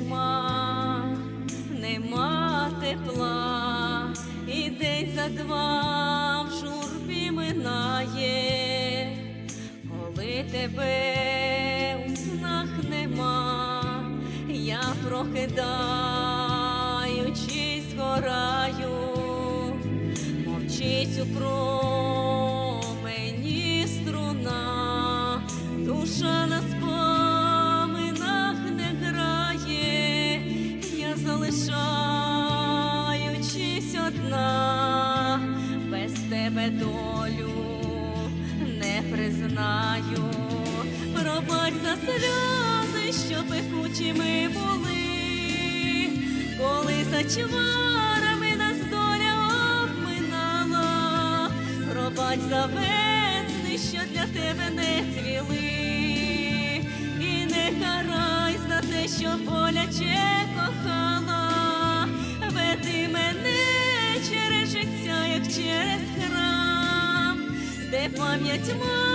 нема, нема тепла, і день за два в журбі минає, коли тебе у снах нема, я прокидаючись, згораю, мовчить у промені струна, душа я залишаючись одна, без тебе долю не признаю, пробач за сльози, що пекучими були, коли за чварами нас доля обминала, пробач за весни, що для тебе не цвіли, і не карай за те, що боляче 我们寂寞